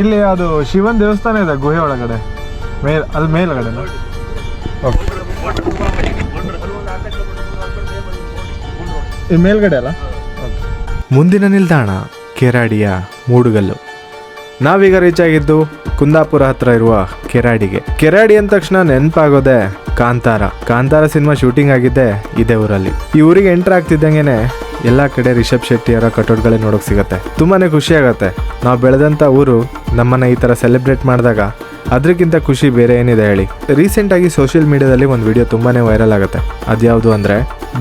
ಇಲ್ಲಿ ಅದು ಶಿವನ್ ದೇವಸ್ಥಾನ ಇದೆ ಗುಹೆ ಒಳಗಡೆ. ಮೇಲ್ ಅಲ್ಲಿ ಮೇಲ್ಗಡೆ. ಈ ಮೇಲ್ಗಡೆ ಅಲ್ಲ? ಮುಂದಿನ ನಿಲ್ದಾಣ ಕೆರಾಡಿಯ ಮೂಡುಗಲ್ಲು. ನಾವೀಗ ರೀಚ್ ಆಗಿದ್ದು ಕುಂದಾಪುರ ಹತ್ರ ಇರುವ ಕೆರಾಡಿಗೆ. ಕೆರಾಡಿ ಅಂದ ತಕ್ಷಣ ನೆನಪಾಗೋದೆ ಕಾಂತಾರ. ಕಾಂತಾರ ಸಿನಿಮಾ ಶೂಟಿಂಗ್ ಆಗಿದ್ದೆ ಇದೇ ಊರಲ್ಲಿ. ಈ ಊರಿಗೆ ಎಂಟರ್ ಆಗ್ತಿದ್ದಂಗೆನೆ ಎಲ್ಲ ಕಡೆ ರಿಷಬ್ ಶೆಟ್ಟಿಯವರ ಕಟೌಟ್ಗಳೇ ನೋಡೋಕೆ ಸಿಗುತ್ತೆ. ತುಂಬಾನೇ ಖುಷಿ ಆಗುತ್ತೆ. ನಾವು ಬೆಳೆದಂಥ ಊರು ನಮ್ಮನ್ನ ಈ ಥರ ಸೆಲೆಬ್ರೇಟ್ ಮಾಡಿದಾಗ ಅದಕ್ಕಿಂತ ಖುಷಿ ಬೇರೆ ಏನಿದೆ ಹೇಳಿ. ರೀಸೆಂಟಾಗಿ ಸೋಷಿಯಲ್ ಮೀಡಿಯಾದಲ್ಲಿ ಒಂದು ವಿಡಿಯೋ ತುಂಬಾನೇ ವೈರಲ್ ಆಗುತ್ತೆ. ಅದ್ಯಾವುದು ಅಂದರೆ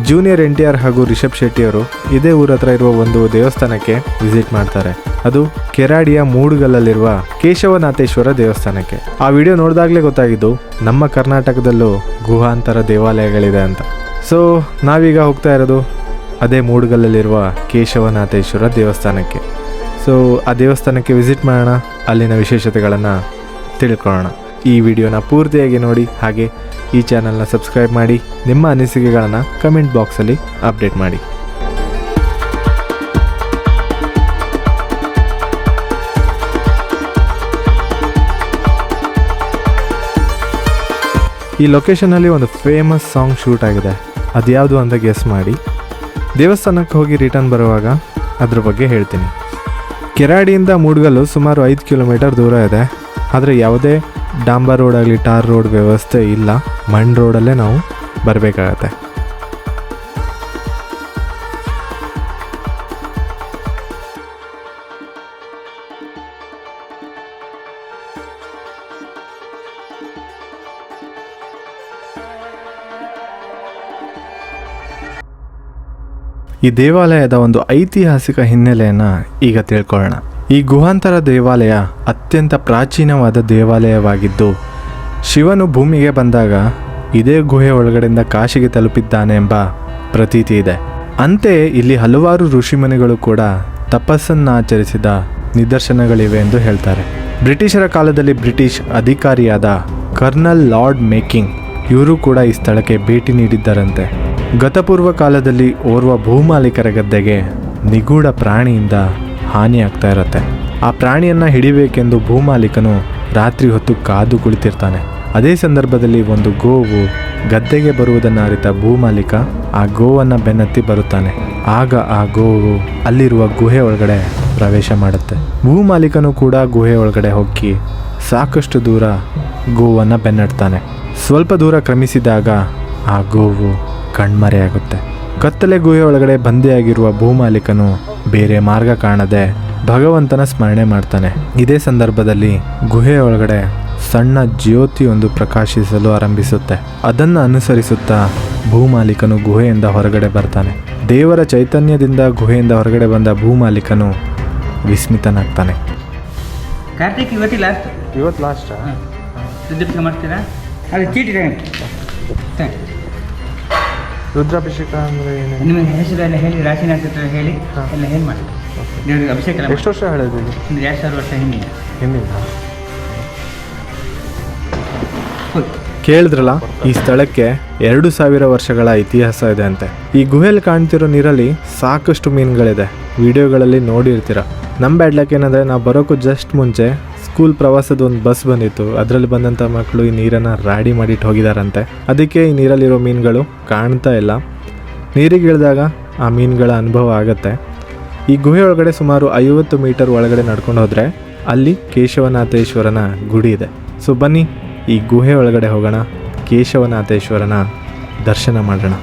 ಜೂನಿಯರ್ ಎನ್ ಟಿ ಆರ್ ಹಾಗೂ ರಿಷಬ್ ಶೆಟ್ಟಿಯವರು ಇದೇ ಊರ ಹತ್ರ ಇರುವ ಒಂದು ದೇವಸ್ಥಾನಕ್ಕೆ ವಿಸಿಟ್ ಮಾಡ್ತಾರೆ. ಅದು ಕೆರಾಡಿಯ ಮೂಡುಗಲ್ಲಲ್ಲಿರುವ ಕೇಶವನಾಥೇಶ್ವರ ದೇವಸ್ಥಾನಕ್ಕೆ. ಆ ವಿಡಿಯೋ ನೋಡಿದಾಗಲೇ ಗೊತ್ತಾಗಿದ್ದು ನಮ್ಮ ಕರ್ನಾಟಕದಲ್ಲೂ ಗುಹಾಂತರ ದೇವಾಲಯಗಳಿದೆ ಅಂತ. ಸೊ ನಾವೀಗ ಹೋಗ್ತಾ ಇರೋದು ಅದೇ ಮೂಡುಗಲ್ಲಲ್ಲಿರುವ ಕೇಶವನಾಥೇಶ್ವರ ದೇವಸ್ಥಾನಕ್ಕೆ. ಸೊ ಆ ದೇವಸ್ಥಾನಕ್ಕೆ ವಿಸಿಟ್ ಮಾಡೋಣ, ಅಲ್ಲಿನ ವಿಶೇಷತೆಗಳನ್ನು ತಿಳ್ಕೊಳ್ಳೋಣ. ಈ ವಿಡಿಯೋನ ಪೂರ್ತಿಯಾಗಿ ನೋಡಿ, ಹಾಗೆ ಈ ಚಾನಲ್ನ ಸಬ್ಸ್ಕ್ರೈಬ್ ಮಾಡಿ, ನಿಮ್ಮ ಅನಿಸಿಕೆಗಳನ್ನು ಕಮೆಂಟ್ ಬಾಕ್ಸಲ್ಲಿ ಅಪ್ಡೇಟ್ ಮಾಡಿ. ಈ ಲೊಕೇಶನಲ್ಲಿ ಒಂದು ಫೇಮಸ್ ಸಾಂಗ್ ಶೂಟ್ ಆಗಿದೆ. ಅದ್ಯಾವುದು ಅಂತ ಗೆಸ್ ಮಾಡಿ. ದೇವಸ್ಥಾನಕ್ಕೆ ಹೋಗಿ ರಿಟರ್ನ್ ಬರುವಾಗ ಅದ್ರ ಬಗ್ಗೆ ಹೇಳ್ತೀನಿ. ಕೆರಾಡಿಯಿಂದ ಮೂಡ್ಗಲ್ಲು ಸುಮಾರು ಐದು ಕಿಲೋಮೀಟರ್ ದೂರ ಇದೆ. ಆದರೆ ಯಾವುದೇ ಡಾಂಬರ್ ರೋಡಾಗಲಿ ಟಾರ್ ರೋಡ್ ವ್ಯವಸ್ಥೆ ಇಲ್ಲ. ಮಣ್ಣು ರೋಡಲ್ಲೇ ನಾವು ಬರಬೇಕಾಗತ್ತೆ. ಈ ದೇವಾಲಯದ ಒಂದು ಐತಿಹಾಸಿಕ ಹಿನ್ನೆಲೆಯನ್ನು ಈಗ ತಿಳ್ಕೊಳ್ಳೋಣ. ಈ ಗುಹಾಂತರ ದೇವಾಲಯ ಅತ್ಯಂತ ಪ್ರಾಚೀನವಾದ ದೇವಾಲಯವಾಗಿದ್ದು, ಶಿವನು ಭೂಮಿಗೆ ಬಂದಾಗ ಇದೇ ಗುಹೆ ಒಳಗಡೆಯಿಂದ ಕಾಶಿಗೆ ತಲುಪಿದ್ದಾನೆ ಎಂಬ ಪ್ರತೀತಿ ಇದೆ. ಅಂತೆಯೇ ಇಲ್ಲಿ ಹಲವಾರು ಋಷಿಮುನಿಗಳು ಕೂಡ ತಪಸ್ಸನ್ನು ಆಚರಿಸಿದ ನಿದರ್ಶನಗಳಿವೆ ಎಂದು ಹೇಳ್ತಾರೆ. ಬ್ರಿಟಿಷರ ಕಾಲದಲ್ಲಿ ಬ್ರಿಟಿಷ್ ಅಧಿಕಾರಿಯಾದ ಕರ್ನಲ್ ಲಾರ್ಡ್ ಮೇಕಿಂಗ್ ಇವರು ಕೂಡ ಈ ಸ್ಥಳಕ್ಕೆ ಭೇಟಿ ನೀಡಿದ್ದರಂತೆ. ಗತಪೂರ್ವ ಕಾಲದಲ್ಲಿ ಓರ್ವ ಭೂಮಾಲೀಕರ ಗದ್ದೆಗೆ ನಿಗೂಢ ಪ್ರಾಣಿಯಿಂದ ಹಾನಿಯಾಗ್ತಾ ಇರತ್ತೆ. ಆ ಪ್ರಾಣಿಯನ್ನ ಹಿಡಿಬೇಕೆಂದು ಭೂಮಾಲೀಕನು ರಾತ್ರಿ ಹೊತ್ತು ಕಾದು ಕುಳಿತಿರ್ತಾನೆ. ಅದೇ ಸಂದರ್ಭದಲ್ಲಿ ಒಂದು ಗೋವು ಗದ್ದೆಗೆ ಬರುವುದನ್ನು ಅರಿತ ಭೂಮಾಲೀಕ ಆ ಗೋವನ್ನು ಬೆನ್ನತ್ತಿ ಬರುತ್ತಾನೆ. ಆಗ ಆ ಗೋವು ಅಲ್ಲಿರುವ ಗುಹೆ ಒಳಗಡೆ ಪ್ರವೇಶ ಮಾಡುತ್ತೆ. ಭೂಮಾಲೀಕನು ಕೂಡ ಗುಹೆ ಒಳಗಡೆ ಹೋಗಿ ಸಾಕಷ್ಟು ದೂರ ಗೋವನ್ನು ಬೆನ್ನಡ್ತಾನೆ. ಸ್ವಲ್ಪ ದೂರ ಕ್ರಮಿಸಿದಾಗ ಆ ಗೋವು ಕಣ್ಮರೆಯಾಗುತ್ತೆ ಕತ್ತಲೆ ಗುಹೆ ಒಳಗಡೆ ಬಂದಿಯಾಗಿರುವ ಭೂಮಾಲೀಕನು ಬೇರೆ ಮಾರ್ಗ ಕಾಣದೆ ಭಗವಂತನ ಸ್ಮರಣೆ ಮಾಡ್ತಾನೆ. ಇದೇ ಸಂದರ್ಭದಲ್ಲಿ ಗುಹೆಯೊಳಗಡೆ ಒಳಗಡೆ ಸಣ್ಣ ಜ್ಯೋತಿಯೊಂದು ಪ್ರಕಾಶಿಸಲು ಆರಂಭಿಸುತ್ತೆ. ಅದನ್ನು ಅನುಸರಿಸುತ್ತಾ ಭೂಮಾಲೀಕನು ಗುಹೆಯಿಂದ ಹೊರಗಡೆ ಬರ್ತಾನೆ. ದೇವರ ಚೈತನ್ಯದಿಂದ ಗುಹೆಯಿಂದ ಹೊರಗಡೆ ಬಂದ ಭೂಮಾಲೀಕನು ವಿಸ್ಮಿತನಾಗ್ತಾನೆ. ಕಾರ್ತಿಕ್ ಇವತ್ತಿ ಲಾಸ್ಟ್ ಇವತ್ತು ಲಾಸ್ಟ್ ಮಾಡ್ತೀರಾ? ಅದು ಚೀಟಿ. ರುದ್ರಾಭಿಷೇಕ ಅಂದ್ರೆ ಏನು? ನಿಮ್ಮ ಹೆಸರು ಎಲ್ಲ ಹೇಳಿ ರಾಶಿ ನಕ್ಷತ್ರ ಹೇಳಿ ಹಾ. ಎಲ್ಲ ಹೇಳಿ ಮಾಡಿ. ದೇವರಿಗೆ ಅಭಿಷೇಕ ಎಲ್ಲ ಎಷ್ಟು ವರ್ಷ ಹೇಳಿದ್ರಿ ಮಾಡಿ. ಒಂದು ಎರಡು ಸಾವಿರ ವರ್ಷ ಹಿಂದಿನ? ಹಿಂದಿನ ಕೇಳಿದ್ರಲ್ಲ ಈ ಸ್ಥಳಕ್ಕೆ ಎರಡು ಸಾವಿರ ವರ್ಷಗಳ ಇತಿಹಾಸ ಇದೆ ಅಂತೆ. ಈ ಗುಹೆಯಲ್ಲಿ ಕಾಣ್ತಿರೋ ನೀರಲ್ಲಿ ಸಾಕಷ್ಟು ಮೀನುಗಳಿದೆ. ವಿಡಿಯೋಗಳಲ್ಲಿ ನೋಡಿರ್ತೀರ. ನಮ್ಮ ಬ್ಯಾಡ್ಲಕ್ ಏನಂದರೆ ನಾವು ಬರೋಕ್ಕೂ ಜಸ್ಟ್ ಮುಂಚೆ ಸ್ಕೂಲ್ ಪ್ರವಾಸದ ಒಂದು ಬಸ್ ಬಂದಿತ್ತು. ಅದರಲ್ಲಿ ಬಂದಂಥ ಮಕ್ಕಳು ಈ ನೀರನ್ನು ರಾಡಿ ಮಾಡಿಟ್ಟು ಹೋಗಿದಾರಂತೆ. ಅದಕ್ಕೆ ಈ ನೀರಲ್ಲಿರೋ ಮೀನುಗಳು ಕಾಣ್ತಾ ಇಲ್ಲ. ನೀರಿಗೆ ಇಳಿದಾಗ ಆ ಮೀನುಗಳ ಅನುಭವ ಆಗತ್ತೆ. ಈ ಗುಹೆ ಒಳಗಡೆ ಸುಮಾರು ಐವತ್ತು ಮೀಟರ್ ಒಳಗಡೆ ನಡ್ಕೊಂಡು ಹೋದ್ರೆ ಅಲ್ಲಿ ಕೇಶವನಾಥೇಶ್ವರನ ಗುಡಿ ಇದೆ. ಸೊ ಬನ್ನಿ ಈ ಗುಹೆ ಒಳಗಡೆ ಹೋಗೋಣ. ಕೇಶವನಾಥೇಶ್ವರನ ದರ್ಶನ ಮಾಡೋಣ.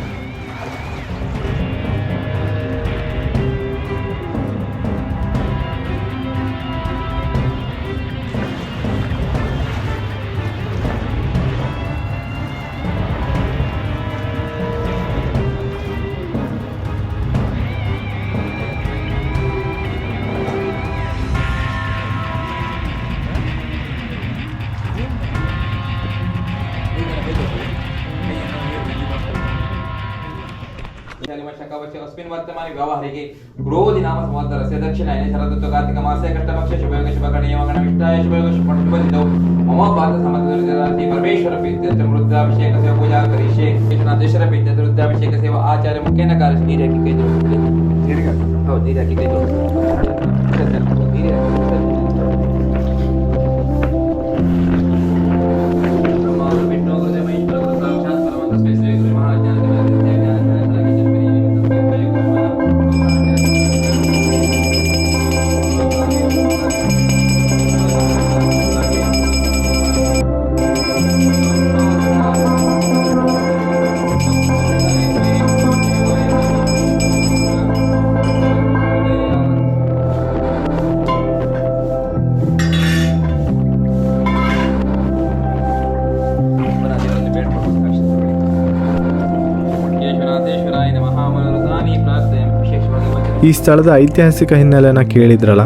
तस्मिन् वर्तमाने व्यवहारिके क्रोधि नाम संवत्सरस्य दक्षिणायने शरदत्व कार्तिकमासे कष्टपक्षे, शुभयोग शुभकर्णीयमगणविष्टाय शुभयोग शुभदिनौ मम पादसमदनुददाति परमेश्वरपि इत्यत्र सेवा, पूजा करिष्ये। कृष्णादेशरपि इत्यत्र रुद्राभिषेकस्य सेवा, आचार्य मुखेन कार्यस्य नीरकि केजो। दीर्घ हो नीरकि केजो। नीरकि केजो। ಈ ಸ್ಥಳದ ಐತಿಹಾಸಿಕ ಹಿನ್ನೆಲೆನ ಕೇಳಿದ್ರಲ್ಲ?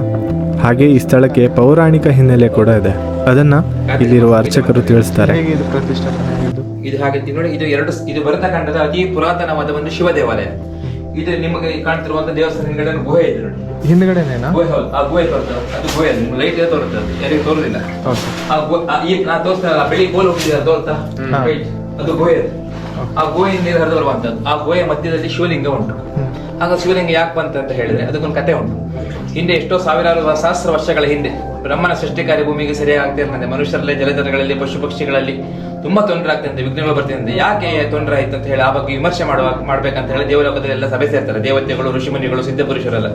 ಹಾಗೆ ಈ ಸ್ಥಳಕ್ಕೆ ಪೌರಾಣಿಕ ಹಿನ್ನೆಲೆ ಕೂಡ ಇದೆ. ಅದನ್ನ ಇಲ್ಲಿರುವ ಅರ್ಚಕರು ತಿಳಿಸ್ತಾರೆ. ಇದು ಪ್ರತಿಷ್ಠಾಪನೆ ಆಗಿದ್ದು ಇದು ಹಾಗೆ ನೋಡಿ ಇದು ಎರಡು ಇದು ಭರತಖಂಡದ ಅತಿ ಪುರಾತನವಾದ ಒಂದು ಶಿವ ದೇವಾಲಯ ಇದು ನಿಮಗೆ ಕಾಣ್ತಿರುವಂತ ದೇವಸ್ಥಾನ ಹಿಂದ್ಗಡೆ ಗುಹೆ ಇದೆ ನೋಡಿ. ಹಿಂದ್ಗಡೆನೇನಾ? ಗುಹೆ ಹೌದು. ಆ ಗುಹೆ ತೋರ್ತದೆ ಅದು ಗುಹೆ ಲೈಟ್ ಇದೆ ತೋರ್ತದೆ ಯಾರಿಗೂ ತೋರುದಿಲ್ಲ. ಆ ಗು- ಆ ಈ ನಾ ತೋರಿಸ್ತಾರಲ್ಲ ಬೆಳಿ ಗೋಲ್ ಹೋಗ್ತಿದ್ದಾರೆ ತೋರ್ತಾ? ಅದು ಗುಹೆ ಅದು. ಆ ಗುಹೆಯಿಂದ ನೀರು ಹರಿದು ಬರುವಂತದ್ದು. ಆ ಗುಹೆಯ ಮಧ್ಯದಲ್ಲಿ ಶಿವಲಿಂಗ ಉಂಟು. ಆಗ ಶಿವಲಿಂಗ ಯಾಕೆ ಬಂತ ಅಂತ ಹೇಳಿದ್ರೆ ಅದಕ್ಕೊಂದು ಕತೆ ಉಂಟು. ಹಿಂದೆ ಎಷ್ಟೋ ಸಾವಿರಾರು ಸಹಸ್ರ ವರ್ಷಗಳ ಹಿಂದೆ ಬ್ರಹ್ಮನ ಸೃಷ್ಟಿಕಾರಿ ಭೂಮಿಗೆ ಸರಿಯಾಗಿ ಆಗ್ತಿರ್ತದೆ ಮನುಷ್ಯರಲ್ಲಿ ಜಲಚರಗಳಲ್ಲಿ ಪಶು ಪಕ್ಷಿಗಳಲ್ಲಿ ತುಂಬಾ ತೊಂದರೆ ಆಗ್ತದೆ ವಿಘ್ನಗಳು ಬರ್ತಿದೆ ಯಾಕೆ ತೊಂದರೆ ಆಯ್ತು ಅಂತ ಹೇಳಿ ಆ ಬಗ್ಗೆ ವಿಮರ್ಶೆ ಮಾಡುವ ಮಾಡ್ಬೇಕಂತ ಹೇಳಿ ದೇವಲೋಕದಲ್ಲಿ ಎಲ್ಲ ಸಭೆ ಸೇರ್ತಾರೆ. ದೇವತೆಗಳು, ಋಷಿಮುನಿಗಳು ಸಿದ್ಧಪುರುಷರೆಲ್ಲ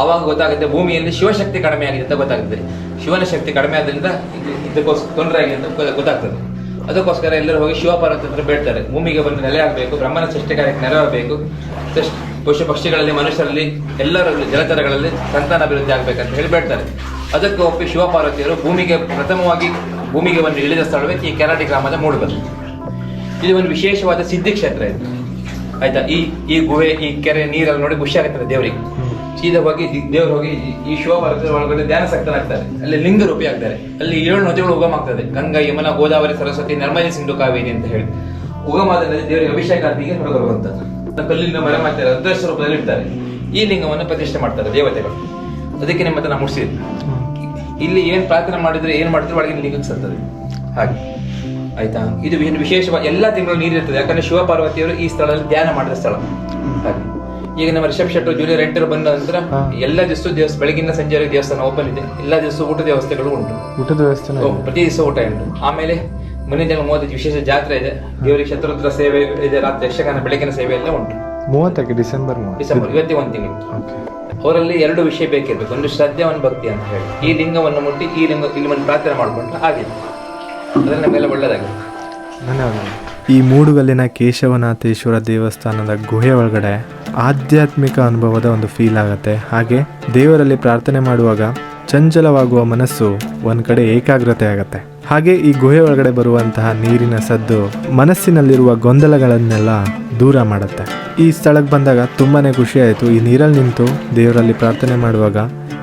ಅವಾಗ ಗೊತ್ತಾಗುತ್ತೆ ಭೂಮಿಯಲ್ಲಿ ಶಿವಶಕ್ತಿ ಕಡಿಮೆ ಆಗಿದೆ ಅಂತ ಗೊತ್ತಾಗ್ತದೆ. ಶಿವನ ಶಕ್ತಿ ಕಡಿಮೆ ಆದ್ರಿಂದ ಇದು- ಇದಕ್ಕೋಸ್ಕರ ತೊಂದರೆ ಆಗಿದೆ ಅಂತ ಗೊತ್ತಾಗ್ತದೆ. ಅದಕ್ಕೋಸ್ಕರ ಎಲ್ಲರೂ ಹೋಗಿ ಶಿವಪಾರ್ವತಿ ಹತ್ರ ಬೇಡ್ತಾರೆ. ಭೂಮಿಗೆ ಬಂದು ನೆಲೆ ಆಗಬೇಕು, ಬ್ರಹ್ಮನ ಸೃಷ್ಟಿ ಕಾರ್ಯಕ್ಕೆ ನೆರವಾಗಬೇಕು ಪಶು ಪಕ್ಷಿಗಳಲ್ಲಿ, ಮನುಷ್ಯರಲ್ಲಿ, ಎಲ್ಲರಲ್ಲಿ, ಜಲಚರಗಳಲ್ಲಿ ಸಂತಾನ ಅಭಿವೃದ್ಧಿ ಆಗಬೇಕಂತ ಹೇಳಿ ಬೇಡ್ತಾರೆ. ಅದಕ್ಕೆ ಒಪ್ಪಿ ಶಿವಪಾರ್ವತಿಯರು ಭೂಮಿಗೆ ಪ್ರಥಮವಾಗಿ ಭೂಮಿಗೆ ಬಂದು ಇಳಿದ ಸ್ಥಳವೇ ಈ ಕೆರಾಟಿ ಗ್ರಾಮದ ಮೂಡುಬಂದು. ಇದು ಒಂದು ವಿಶೇಷವಾದ ಸಿದ್ಧಿ ಕ್ಷೇತ್ರ ಇದು. ಆಯ್ತಾ? ಈ ಈ ಗುಹೆ, ಈ ಕೆರೆ, ನೀರಲ್ಲಿ ನೋಡಿ ಖುಷಿ ದೇವರಿಗೆ. ಸೀದಾ ಹೋಗಿ ಹೋಗಿ ಈ- ಈ ಶಿವ ಪಾರ್ವತಿ ಒಳಗಡೆ ಧ್ಯಾನ ಸಕ್ತರಾಗ್ತಾರೆ ಅಲ್ಲಿ ಲಿಂಗ ರೂಪಿ ಆಗ್ತಾರೆ. ಅಲ್ಲಿ ಏಳು ನದಿಗಳು ಉಗಮ ಆಗ್ತದೆ. ಗಂಗಾ, ಯಮುನಾ, ಗೋದಾವರಿ, ಸರಸ್ವತಿ, ನರ್ಮದೆ, ಸಿಂಧು, ಕಾವೇರಿ ಅಂತ ಹೇಳಿ. ಉಗಮಾದ ದೇವರಿಗೆ ಅಭಿಷೇಕ ಆದಿಗೆ ಹೊರಬರುವಂತದ್ದು ಕಲ್ಲಿನ ಮರ ಮಾಡ್ತಾರೆ ಅದೃಷ್ಟ ರೂಪದಲ್ಲಿ ಇಡ್ತಾರೆ. ಈ ಲಿಂಗವನ್ನು ಪ್ರತಿಷ್ಠೆ ಮಾಡ್ತಾರೆ ದೇವತೆಗಳು. ಅದಕ್ಕೆ ನಿಮ್ಮ ನಾವು ಮುಗಿಸಿದ್ವಿ ಇಲ್ಲಿ ಏನ್ ಪ್ರಾರ್ಥನೆ ಮಾಡಿದ್ರೆ ಏನ್ ಮಾಡಿದ್ರೆ ಒಳಗಿನ ಲಿಂಗಕ್ಕೆ ಸರ್ತದೆ ಹಾಗೆ. ಆಯ್ತಾ? ಇದು ಏನು ವಿಶೇಷವಾಗಿ ಎಲ್ಲಾ ತಿಂಗಳು ನೀರಿರ್ತದೆ ಯಾಕಂದ್ರೆ ಶಿವಪಾರ್ವತಿಯವರು ಈ ಸ್ಥಳದಲ್ಲಿ ಧ್ಯಾನ ಮಾಡಿದ ಸ್ಥಳ. ಹಾಗೆ. ಈಗ ನಮ್ಮ ರಿಷಬ್ ಶೆಟ್ಟು ಜೂನಿಯರ್ ಎಂಟರ್ ಬಂದ ನಂತರ. ಎಲ್ಲ ದಿವಸ ದೇವಸ್ಥಾನ ಬೆಳಗಿನ ಸಂಜೆವರೆಗೆ ದೇವಸ್ಥಾನ ಓಪನ್ ಇದೆ. ಎಲ್ಲ ದಿವಸ ಊಟದ ವ್ಯವಸ್ಥೆಗಳು ಉಂಟು. ಊಟದ ವ್ಯವಸ್ಥೆ ಓ, ಪ್ರತಿ ದಿವಸ ಊಟ ಉಂಟು. ಆಮೇಲೆ ಮುಂದಿನ ಜನ ಮೂವತ್ತೈದು ವಿಶೇಷ ಜಾತ್ರೆ ಇದೆ. ದೇವರಿಗೆ ಶತ್ರುದ್ರ ಸೇವೆ ಇದೆ ರಾತ್ರಿ ಯಕ್ಷಗಾನ ಬೆಳಗಿನ ಸೇವೆ ಎಲ್ಲ ಉಂಟು. ಮೂವತ್ತಕ್ಕೆ ಡಿಸೆಂಬರ್ ಮೂವತ್ತು. ಡಿಸೆಂಬರ್ ಇವತ್ತೇ ಒಂದು ತಿಂಗಳು. ಓಕೆ. ಅವರಲ್ಲಿ ಎರಡು ವಿಷಯ ಬೇಕಿರ್ಬೇಕು. ಒಂದು ಶ್ರದ್ಧೆ ಒಂದು ಭಕ್ತಿ ಅಂತ ಹೇಳಿ. ಈ ಲಿಂಗವನ್ನು ಮುಟ್ಟಿ ಈ ಲಿಂಗ ಇಲ್ಲಿ ಬಂದು ಪ್ರಾರ್ಥನೆ ಮಾಡಿಕೊಂಡ್ರೆ ಆಗಿದೆ ಅದ್ರ ನಮಗೆಲ್ಲ ಒಳ್ಳೇದಾಗಿದೆ ನನ್ನ ಈ ಮೂಡುಗಲ್ಲಿನ ಕೇಶವನಾಥೇಶ್ವರ ದೇವಸ್ಥಾನದ ಗುಹೆ ಒಳಗಡೆ ಆಧ್ಯಾತ್ಮಿಕ ಅನುಭವದ ಒಂದು ಫೀಲ್ ಆಗುತ್ತೆ. ಹಾಗೆ ದೇವರಲ್ಲಿ ಪ್ರಾರ್ಥನೆ ಮಾಡುವಾಗ ಚಂಚಲವಾಗುವ ಮನಸ್ಸು ಒಂದು ಕಡೆ ಏಕಾಗ್ರತೆ ಆಗುತ್ತೆ. ಹಾಗೆ ಈ ಗುಹೆ ಒಳಗಡೆ ಬರುವಂತಹ ನೀರಿನ ಸದ್ದು ಮನಸ್ಸಿನಲ್ಲಿರುವ ಗೊಂದಲಗಳನ್ನೆಲ್ಲ ದೂರ ಮಾಡುತ್ತೆ. ಈ ಸ್ಥಳಕ್ಕೆ ಬಂದಾಗ ತುಂಬಾನೇ ಖುಷಿ ಆಯಿತು. ಈ ನೀರಲ್ಲಿ ನಿಂತು ದೇವರಲ್ಲಿ ಪ್ರಾರ್ಥನೆ ಮಾಡುವಾಗ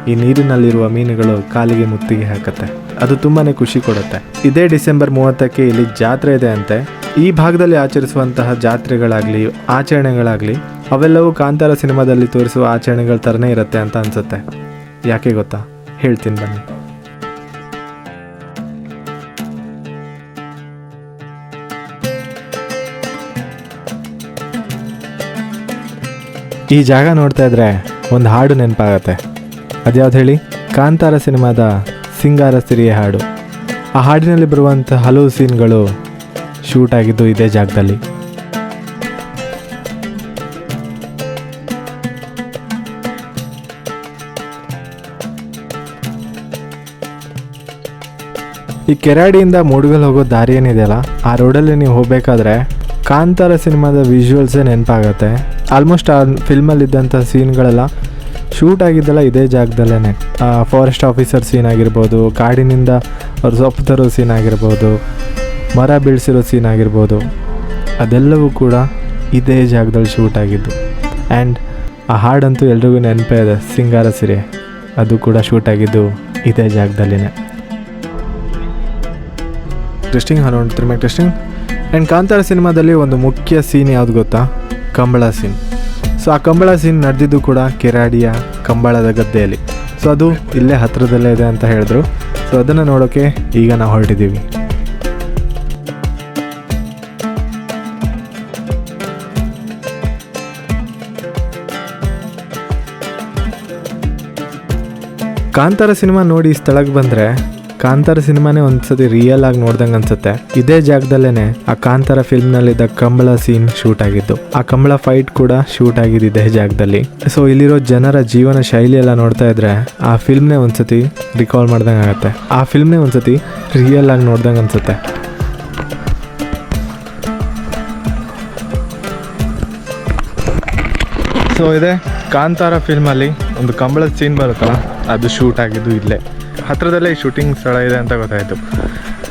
ಈ ನೀರಿನಲ್ಲಿರುವ ಮೀನುಗಳು ಕಾಲಿಗೆ ಮುತ್ತಿಗೆ ಹಾಕುತ್ತೆ. ಅದು ತುಂಬಾನೇ ಖುಷಿ ಕೊಡುತ್ತೆ. ಇದೇ ಡಿಸೆಂಬರ್ ಮೂವತ್ತಕ್ಕೆ ಇಲ್ಲಿ ಜಾತ್ರೆ ಇದೆ ಅಂತೆ. ಈ ಭಾಗದಲ್ಲಿ ಆಚರಿಸುವಂತಹ ಜಾತ್ರೆಗಳಾಗ್ಲಿ, ಆಚರಣೆಗಳಾಗ್ಲಿ ಅವೆಲ್ಲವೂ ಕಾಂತಾರ ಸಿನಿಮಾದಲ್ಲಿ ತೋರಿಸುವ ಆಚರಣೆಗಳ ಥರನೇ ಇರುತ್ತೆ ಅಂತ ಅನ್ಸುತ್ತೆ. ಯಾಕೆ ಗೊತ್ತಾ? ಹೇಳ್ತೀನಿ ಬನ್ನಿ. ಈ ಜಾಗ ನೋಡ್ತಾ ಇದ್ರೆ ಒಂದು ಹಾಡು ನೆನಪಾಗತ್ತೆ. ಅದ್ಯಾವ್ದು ಹೇಳಿ? ಕಾಂತಾರ ಸಿನಿಮಾದ ಸಿಂಗಾರ ಸಿರಿಯ ಹಾಡು. ಆ ಹಾಡಿನಲ್ಲಿ ಬರುವಂಥ ಹಲವು ಸೀನ್ಗಳು ಶೂಟ್ ಆಗಿದ್ದು ಇದೇ ಜಾಗದಲ್ಲಿ. ಈ ಕೆರಾಡಿಯಿಂದ ಮೂಡುಗಲ್ ಹೋಗೋ ದಾರಿ ಏನಿದೆಯಲ್ಲ, ಆ ರೋಡಲ್ಲಿ ನೀವು ಹೋಗಬೇಕಾದ್ರೆ ಕಾಂತಾರ ಸಿನಿಮಾದ ವಿಜುವಲ್ಸೇ ನೆನಪಾಗತ್ತೆ. ಆಲ್ಮೋಸ್ಟ್ ಆ ಫಿಲ್ಮಲ್ಲಿ ಇದ್ದಂಥ ಸೀನ್ಗಳೆಲ್ಲ ಶೂಟ್ ಆಗಿದ್ದೆಲ್ಲ ಇದೇ ಜಾಗದಲ್ಲೇ ಫಾರೆಸ್ಟ್ ಆಫೀಸರ್ ಸೀನ್ ಆಗಿರ್ಬೋದು, ಕಾಡಿನಿಂದ ಅವ್ರು ಸೊಪ್ಪು ತರೋ ಸೀನ್ ಆಗಿರ್ಬೋದು, ಮರ ಬೀಳ್ಸಿರೋ ಸೀನ್ ಆಗಿರ್ಬೋದು, ಅದೆಲ್ಲವೂ ಕೂಡ ಇದೇ ಜಾಗದಲ್ಲಿ ಶೂಟ್ ಆಗಿದ್ದು. ಆ್ಯಂಡ್ ಆ ಹಾಡಂತೂ ಎಲ್ರಿಗೂ ನೆನಪೇ ಇದೆ, ಸಿಂಗಾರ ಸಿರೆ, ಅದು ಕೂಡ ಶೂಟ್ ಆಗಿದ್ದು ಇದೇ ಜಾಗದಲ್ಲಿನೇ. ಟೆಸ್ಟಿಂಗ್ ಹಲೋ ತಿರ್ಮ್ಯಾಗ ಟೆಸ್ಟಿಂಗ್ ಆ್ಯಂಡ್ ಕಾಂತಾರ ಸಿನಿಮಾದಲ್ಲಿ ಒಂದು ಮುಖ್ಯ ಸೀನ್ ಯಾವುದು ಗೊತ್ತಾ? ಕಂಬಳ ಸೀನ್ ಸೊ ಆ ಕಂಬಳ ಸೀನ್ ನಡೆದಿದ್ದು ಕೂಡ ಕೆರಾಡಿಯ ಕಂಬಳದ ಗದ್ದೆಯಲ್ಲಿ. ಸೊ ಅದು ಇಲ್ಲೇ ಹತ್ತಿರದಲ್ಲೇ ಇದೆ ಅಂತ ಹೇಳಿದ್ರು. ಸೊ ಅದನ್ನು ನೋಡೋಕ್ಕೆ ಈಗ ನಾವು ಹೊರಟಿದ್ದೀವಿ. ಕಾಂತಾರ ಸಿನಿಮಾ ನೋಡಿ ಸ್ಥಳಕ್ಕೆ ಬಂದರೆ ಕಾಂತಾರ ಸಿನಿಮಾನೇ ಒಂದ್ಸತಿ ರಿಯಲ್ ಆಗಿ ನೋಡ್ದಂಗೆ ಅನ್ಸುತ್ತೆ. ಇದೇ ಜಾಗದಲ್ಲೇನೆ ಆ ಕಾಂತಾರ ಫಿಲ್ಮ್ನಲ್ಲಿದ್ದ ಕಂಬಳ ಸೀನ್ ಶೂಟ್ ಆಗಿದ್ದು. ಆ ಕಂಬಳ ಫೈಟ್ ಕೂಡ ಶೂಟ್ ಆಗಿದ್ದು ಇದೇ ಜಾಗದಲ್ಲಿ. ಸೊ ಇಲ್ಲಿರೋ ಜನರ ಜೀವನ ಶೈಲಿ ಎಲ್ಲ ನೋಡ್ತಾ ಇದ್ರೆ ಆ ಫಿಲ್ಮ್ನೇ ಒಂದ್ಸತಿ ರಿಕಾಲ್ ಮಾಡ್ದಂಗೆ ಆಗುತ್ತೆ. ಆ ಫಿಲ್ಮ್ನೇ ಒಂದ್ಸತಿ ರಿಯಲ್ ಆಗಿ ನೋಡ್ದಂಗೆ ಅನ್ಸುತ್ತೆ. ಸೊ ಇದೆ ಕಾಂತಾರ ಫಿಲ್ಮಲ್ಲಿ ಒಂದು ಕಂಬಳದ ಸೀನ್ ಬರುತ್ತಲ್ಲ, ಅದು ಶೂಟ್ ಆಗಿದ್ದು ಇಲ್ಲೇ. ಹತ್ರದಲ್ಲೇ ಈ ಶೂಟಿಂಗ್ ಸ್ಥಳ ಇದೆ ಅಂತ ಗೊತ್ತಾಯಿತು.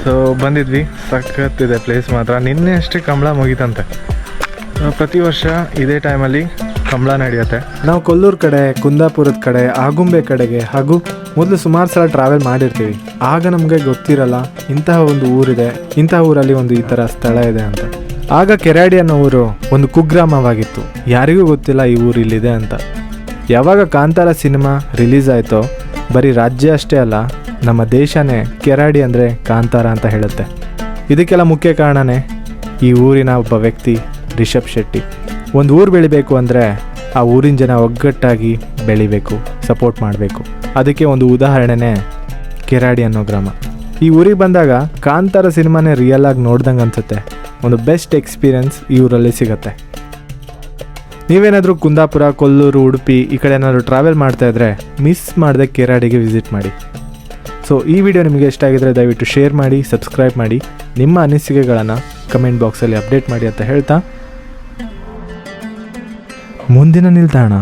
ಸೊ ಬಂದಿದ್ವಿ. ಸಖತ್ತಿದೆ ಪ್ಲೇಸ್ ಮಾತ್ರ. ನಿನ್ನೆ ಅಷ್ಟೇ ಕಂಬಳ ಮುಗೀತಂತೆ. ಪ್ರತಿ ವರ್ಷ ಇದೇ ಟೈಮಲ್ಲಿ ಕಂಬಳ ನಡೆಯುತ್ತೆ. ನಾವು ಕೊಲ್ಲೂರು ಕಡೆ, ಕುಂದಾಪುರದ ಕಡೆ, ಆಗುಂಬೆ ಕಡೆಗೆ ಹಾಗೂ ಮೊದಲು ಸುಮಾರು ಸಲ ಟ್ರಾವೆಲ್ ಮಾಡಿರ್ತೀವಿ. ಆಗ ನಮಗೆ ಗೊತ್ತಿರಲ್ಲ, ಇಂತಹ ಒಂದು ಊರಿದೆ, ಇಂತಹ ಊರಲ್ಲಿ ಒಂದು ಈ ಥರ ಸ್ಥಳ ಇದೆ ಅಂತ. ಆಗ ಕೆರಾಡಿ ಅನ್ನೋ ಊರು ಒಂದು ಕುಗ್ರಾಮವಾಗಿತ್ತು. ಯಾರಿಗೂ ಗೊತ್ತಿಲ್ಲ ಈ ಊರು ಇಲ್ಲಿದೆ ಅಂತ. ಯಾವಾಗ ಕಾಂತಾರ ಸಿನಿಮಾ ರಿಲೀಸ್ ಆಯಿತೋ ಬರೀ ರಾಜ್ಯ ಅಷ್ಟೇ ಅಲ್ಲ, ನಮ್ಮ ದೇಶನೇ ಕೆರಾಡಿ ಅಂದರೆ ಕಾಂತಾರ ಅಂತ ಹೇಳುತ್ತೆ. ಇದಕ್ಕೆಲ್ಲ ಮುಖ್ಯ ಕಾರಣನೇ ಈ ಊರಿನ ಒಬ್ಬ ವ್ಯಕ್ತಿ ರಿಷಬ್ ಶೆಟ್ಟಿ. ಒಂದು ಊರು ಬೆಳಿಬೇಕು ಅಂದರೆ ಆ ಊರಿನ ಜನ ಒಗ್ಗಟ್ಟಾಗಿ ಬೆಳಿಬೇಕು ಸಪೋರ್ಟ್ ಮಾಡಬೇಕು. ಅದಕ್ಕೆ ಒಂದು ಉದಾಹರಣೆನೇ ಕೆರಾಡಿ ಅನ್ನೋ ಗ್ರಾಮ. ಈ ಊರಿಗೆ ಬಂದಾಗ ಕಾಂತಾರ ಸಿನಿಮಾನೇ ರಿಯಲ್ ಆಗಿ ನೋಡ್ದಂಗೆ ಅನಿಸುತ್ತೆ. ಒಂದು ಬೆಸ್ಟ್ ಎಕ್ಸ್ಪೀರಿಯನ್ಸ್ ಈ ಊರಲ್ಲಿ ಸಿಗುತ್ತೆ. ನೀವೇನಾದರೂ ಕುಂದಾಪುರ, ಕೊಲ್ಲೂರು, ಉಡುಪಿ ಈ ಕಡೆ ಏನಾದರೂ ಟ್ರಾವೆಲ್ ಮಾಡ್ತಾ ಇದ್ದರೆ ಮಿಸ್ ಮಾಡದೆ ಕೆರಾಡಿಗೆ ವಿಸಿಟ್ ಮಾಡಿ. ಸೊ ಈ ವಿಡಿಯೋ ನಿಮಗೆ ಇಷ್ಟ ಆಗಿದ್ರೆ ದಯವಿಟ್ಟು ಶೇರ್ ಮಾಡಿ ಸಬ್ಸ್ಕ್ರೈಬ್ ಮಾಡಿ, ನಿಮ್ಮ ಅನಿಸಿಕೆಗಳನ್ನು ಕಮೆಂಟ್ ಬಾಕ್ಸಲ್ಲಿ ಅಪ್ಡೇಟ್ ಮಾಡಿ ಅಂತ ಹೇಳ್ತಾ ಮುಂದಿನ ನಿಲ್ದಾಣ.